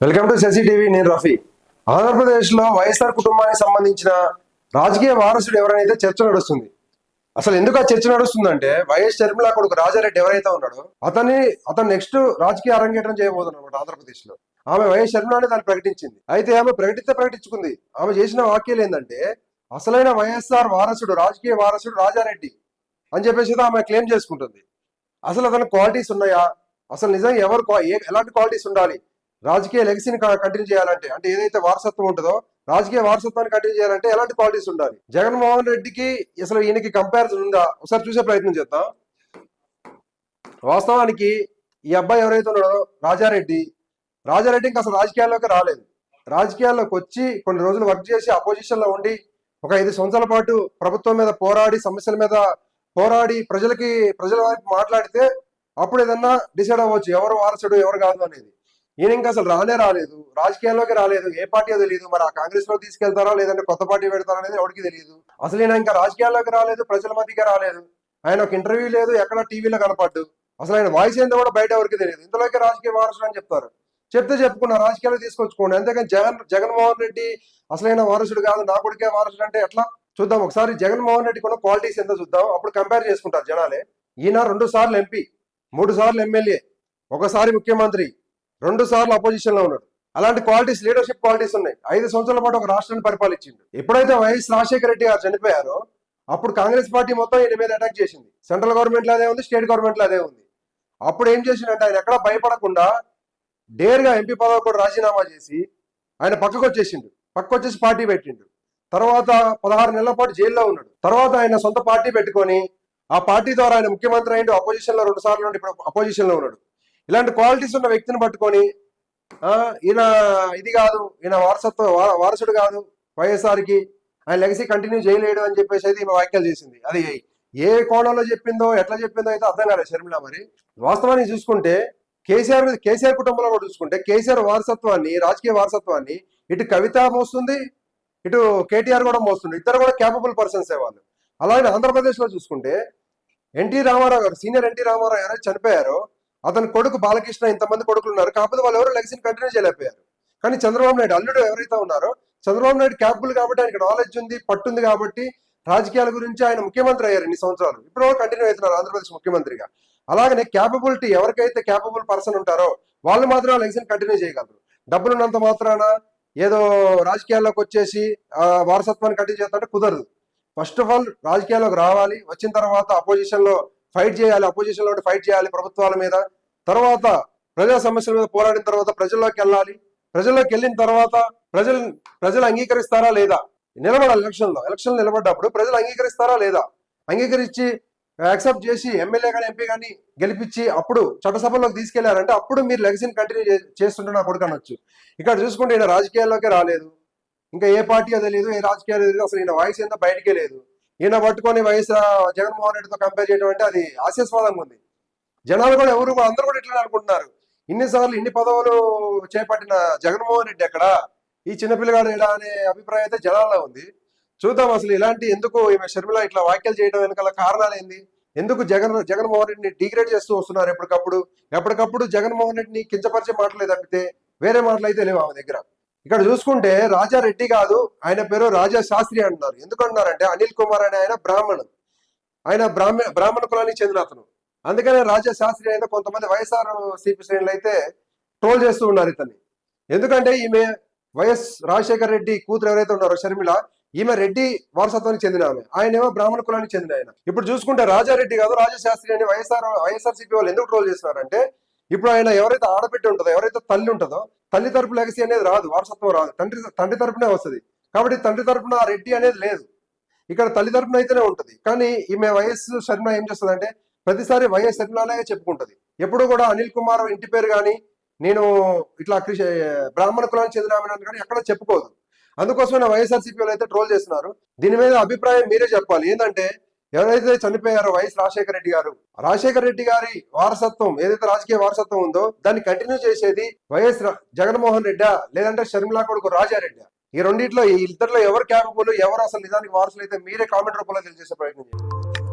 Welcome to Shashi TV నేను రఫీ. ఆంధ్రప్రదేశ్లో వైఎస్ఆర్ కుటుంబానికి సంబంధించిన రాజకీయ వారసుడు ఎవరైతే చర్చ నడుస్తుంది? అసలు ఎందుకు ఆ చర్చ నడుస్తుందంటే వైఎస్ షర్మిల కొడుకు రాజారెడ్డి ఎవరైతే ఉన్నాడో అతన్ని అతను నెక్స్ట్ రాజకీయ అరంగేటం చేయబోతున్నాడు అనమాట ఆంధ్రప్రదేశ్లో ఆమె వైఎస్ షర్మిల అని దాన్ని ప్రకటించింది. అయితే ఆమె ప్రకటిస్తే ప్రకటించుకుంది. ఆమె చేసిన వాక్యాలు ఏంటంటే అసలైన వైఎస్ఆర్ వారసుడు రాజకీయ వారసుడు రాజారెడ్డి అని చెప్పేసి ఆమె క్లెయిమ్ చేసుకుంటుంది. అసలు అతని క్వాలిటీస్ ఉన్నాయా? అసలు నిజంగా ఎవరు ఎలాంటి క్వాలిటీస్ ఉండాలి? రాజకీయ లెగసీని కంటిన్యూ చేయాలంటే అంటే ఏదైతే వారసత్వం ఉంటుందో రాజకీయ వారసత్వాన్ని కంటిన్యూ చేయాలంటే ఎలాంటి క్వాలిటీస్ ఉండాలి? జగన్మోహన్ రెడ్డికి అసలు ఈయనకి కంపారిజన్ ఉందా? ఒకసారి చూసే ప్రయత్నం చేద్దాం. వాస్తవానికి ఈ అబ్బాయి ఎవరైతే ఉన్నాడో రాజారెడ్డి రాజారెడ్డి ఇంకా అసలు రాజకీయాల్లోకి రాలేదు. రాజకీయాల్లోకి వచ్చి కొన్ని రోజులు వర్క్ చేసి అపోజిషన్లో ఉండి ఒక ఐదు సంవత్సరాల పాటు ప్రభుత్వం మీద పోరాడి సమస్యల మీద పోరాడి ప్రజలకి ప్రజల వైపు మాట్లాడితే అప్పుడు ఏదన్నా డిసైడ్ అవ్వచ్చు ఎవరు వారసుడు ఎవరు కాదు అనేది. ఈయన ఇంకా అసలు రానే రాలేదు. రాజకీయాల్లోకి రాలేదు. ఏ పార్టీ తెలియదు మరి ఆ కాంగ్రెస్లో తీసుకెళ్తారా? లేదంటే కొత్త పార్టీ పెడతారా అనేది ఎవరికి తెలియదు అసలు ఈయన ఇంకా రాజకీయాల్లోకి రాలేదు ప్రజల మధ్యకి రాలేదు. ఆయన ఒక ఇంటర్వ్యూ లేదు ఎక్కడ టీవీలో కనపడ్డు. అసలు ఆయన వాయిస్ ఏందో కూడా బయట ఎవరికి తెలియదు ఇంతలోకి రాజకీయ వారసుడు అని చెప్తారు. చెప్తే చెప్పుకున్న రాజకీయాలు తీసుకొచ్చుకోండి. అంతేకాని జగన్ జగన్మోహన్ రెడ్డి అసలైన వారసుడు కాదు నా కొడుకే వారసుడు అంటే ఎట్లా? చూద్దాం. ఒకసారి జగన్మోహన్ రెడ్డి కొన్న క్వాలిటీస్ ఎంత చూద్దాం. అప్పుడు కంపేర్ చేసుకుంటారు జనాలే. ఈయన రెండు సార్లు ఎంపీ మూడు సార్లు ఎమ్మెల్యే ఒకసారి ముఖ్యమంత్రి. రెండు సార్లు అపోజిషన్లో ఉన్నాడు. అలాంటి క్వాలిటీస్ లీడర్షిప్ క్వాలిటీస్ ఉన్నాయి. ఐదు సంవత్సరాల పాటు ఒక రాష్ట్రాన్ని పరిపాలించిండు. ఎప్పుడైతే వైఎస్ రాజశేఖర రెడ్డి గారు చనిపోయారో అప్పుడు కాంగ్రెస్ పార్టీ మొత్తం ఈయన మీద అటాక్ చేసింది. సెంట్రల్ గవర్నమెంట్లో అదే ఉంది స్టేట్ గవర్నమెంట్లో అదే ఉంది. అప్పుడు ఏం చేసిండంటే ఆయన ఎక్కడ భయపడకుండా డేర్గా ఎంపీ పదవి కూడా రాజీనామా చేసి ఆయన పక్కకు వచ్చేసిండు పక్కకు వచ్చేసి పార్టీ పెట్టిండు. తర్వాత పదహారు నెలల పాటు జైల్లో ఉన్నాడు. తర్వాత ఆయన సొంత పార్టీ పెట్టుకొని ఆ పార్టీ ద్వారా ఆయన ముఖ్యమంత్రి అయిండు. అపోజిషన్లో రెండు సార్లు ఇప్పుడు అపోజిషన్లో ఉన్నాడు. ఇలాంటి క్వాలిటీస్ ఉన్న వ్యక్తిని పట్టుకొని ఈయన ఇది కాదు ఈయన వారసత్వ వారసుడు కాదు వైఎస్ఆర్కి ఆయన లెగసీ కంటిన్యూ చేయలేడు అని చెప్పేసి అయితే ఈమె వ్యాఖ్యలు చేసింది. అది ఏ కోణంలో చెప్పిందో ఎట్లా చెప్పిందో అయితే అర్థం కాలేదు షర్మిల మరి. వాస్తవాన్ని చూసుకుంటే కేసీఆర్ కేసీఆర్ కుటుంబంలో కూడా చూసుకుంటే కేసీఆర్ వారసత్వాన్ని రాజకీయ వారసత్వాన్ని ఇటు కవిత మోస్తుంది ఇటు కేటీఆర్ కూడా మోస్తుంది. ఇద్దరు కూడా క్యాపబుల్ పర్సన్స్ వాళ్ళు. అలాగే ఆంధ్రప్రదేశ్లో చూసుకుంటే ఎన్టీ రామారావు గారు సీనియర్ ఎన్టీ రామారావు ఎవరైతే చనిపోయారో. అతని కొడుకు బాలకృష్ణ ఇంతమంది కొడుకులు ఉన్నారు. కాకపోతే వాళ్ళు ఎవరు లెగసీని కంటిన్యూ చేయలేకపోయారు. కానీ చంద్రబాబు నాయుడు అల్లుడు ఎవరైతే ఉన్నారో చంద్రబాబు నాయుడు క్యాపబుల్ కాబట్టి ఆయనకి నాలెడ్జ్ ఉంది పట్టుంది కాబట్టి రాజకీయాల గురించి ఆయన ముఖ్యమంత్రి అయ్యారు ఇన్ని సంవత్సరాలు. ఇప్పుడు కంటిన్యూ అవుతున్నారు ఆంధ్రప్రదేశ్ ముఖ్యమంత్రిగా. అలాగనే క్యాపబిలిటీ ఎవరికైతే క్యాపబుల్ పర్సన్ ఉంటారో వాళ్ళు మాత్రం లెగసీని కంటిన్యూ చేయగలరు. డబ్బులు ఉన్నంత మాత్రాన ఏదో రాజకీయాల్లోకి వచ్చేసి వారసత్వాన్ని కంటిన్యూ చేస్తుంటే కుదరదు. ఫస్ట్ ఆఫ్ ఆల్ రాజకీయాల్లోకి రావాలి. వచ్చిన తర్వాత అపోజిషన్లో ఫైట్ చేయాలి అపోజిషన్లో ఫైట్ చేయాలి ప్రభుత్వాల మీద. తర్వాత ప్రజా సమస్యల మీద పోరాడిన తర్వాత ప్రజల్లోకి వెళ్ళాలి. ప్రజల్లోకి వెళ్ళిన తర్వాత ప్రజలు ప్రజలు అంగీకరిస్తారా లేదా? నిలబడాలి ఎలక్షన్లో. ఎలక్షన్లు ఎలక్షన్ నిలబడ్డప్పుడు ప్రజలు అంగీకరిస్తారా లేదా? అంగీకరించి యాక్సెప్ట్ చేసి ఎమ్మెల్యే కానీ ఎంపీ కానీ గెలిపించి అప్పుడు చట్టసభలోకి తీసుకెళ్ళారంటే అప్పుడు మీరు లెగసీని కంటిన్యూ చేస్తుంటే నా కొడుకు అనొచ్చు. ఇక్కడ చూసుకుంటే ఈయన రాజకీయాల్లోకే రాలేదు. ఇంకా ఏ పార్టీ తెలియదు ఏ రాజకీయాలు తెలియదు అసలు ఈయన వాయిస్ ఏందో బయటకే లేదు. ఈయన పట్టుకొని వైఎస్ జగన్మోహన్ రెడ్డితో కంపేర్ చేయడం అంటే అది హాస్యాస్పదంగా ఉంది. జనాలు కూడా ఎవరు కూడా అందరూ కూడా ఇట్లా అనుకుంటున్నారు. ఇన్నిసార్లు ఇన్ని పదవులు చేపట్టిన జగన్మోహన్ రెడ్డి ఎక్కడ? ఈ చిన్నపిల్లగాడు ఎడా అనే అభిప్రాయం అయితే జనాల్లో ఉంది. చూద్దాం అసలు ఇలాంటి ఎందుకు ఈమె షర్మిల ఇట్లా వ్యాఖ్యలు చేయడం వెనకాల కారణాలు ఏంది? ఎందుకు జగన్ జగన్మోహన్ రెడ్డిని డిగ్రేడ్ చేస్తూ వస్తున్నారు ఎప్పటికప్పుడు? ఎప్పటికప్పుడు జగన్మోహన్ రెడ్డిని కించపరిచే మాటలే తప్పితే వేరే మాటలు అయితే లేవు ఆమె దగ్గర? ఇక్కడ చూసుకుంటే రాజా రెడ్డి కాదు ఆయన పేరు రాజా శాస్త్రి అంటున్నారు. ఎందుకు అంటున్నారంటే అనిల్ కుమార్ అనే ఆయన బ్రాహ్మణుడు. ఆయన బ్రాహ్మణ బ్రాహ్మణ కులానికి చెందిన అతను. అందుకనే రాజా శాస్త్రి అయితే కొంతమంది వైఎస్ఆర్ సిపి శ్రేణులు అయితే ట్రోల్ చేస్తూ ఉన్నారు ఇతన్ని. ఎందుకంటే ఈమె వైఎస్ రాజశేఖర్ రెడ్డి కూతురు ఎవరైతే ఉన్నారో షర్మిల ఈమె రెడ్డి వారసత్వానికి చెందిన ఆమె. ఆయనేమో బ్రాహ్మణ కులానికి చెందిన ఆయన. ఇప్పుడు చూసుకుంటే రాజారెడ్డి కాదు రాజశాస్త్రి అని వైఎస్ఆర్ వైఎస్ఆర్ సిపి వాళ్ళు ఎందుకు ట్రోల్ చేస్తున్నారంటే ఇప్పుడు ఆయన ఎవరైతే ఆడబిడ్డ ఉంటుందో ఎవరైతే తల్లి ఉంటుందో తల్లి తరపు లెగసీ అనేది రాదు వారసత్వం రాదు. తండ్రి తండ్రి తరపునే వస్తుంది. కాబట్టి తండ్రి తరపున ఆ రెడ్డి అనేది లేదు. ఇక్కడ తల్లి తరపున అయితేనే ఉంటుంది. కానీ ఈమె వైఎస్ శర్మ ఏం చేస్తుందంటే ప్రతిసారి వైఎస్ శర్మలాగే చెప్పుకుంటది. ఎప్పుడు కూడా అనిల్ కుమార్ ఇంటి పేరు కానీ నేను ఇట్లా కృషి బ్రాహ్మణ కులానికి చెందిన కానీ ఎక్కడ చెప్పుకోదు. అందుకోసమే వైఎస్ఆర్సీపీ వాళ్ళు అయితే ట్రోల్ చేస్తున్నారు. దీని మీద అభిప్రాయం మీరే చెప్పాలి. ఏంటంటే ఎవరైతే చనిపోయారో వైఎస్ రాజశేఖర రెడ్డి గారు రాజశేఖర రెడ్డి గారి వారసత్వం ఏదైతే రాజకీయ వారసత్వం ఉందో దాన్ని కంటిన్యూ చేసేది వైఎస్ జగన్మోహన్ రెడ్డా లేదంటే షర్మిలా కొడుకు రాజారెడ్డి. ఈ రెండింటిలో ఈ ఇద్దరిలో ఎవరు క్యాపబుల్ ఎవరు అసలు నిజానికి వారసులు అయితే మీరే కామెంట్ రూపంలో తెలియజేసే ప్రయత్నం చేయండి.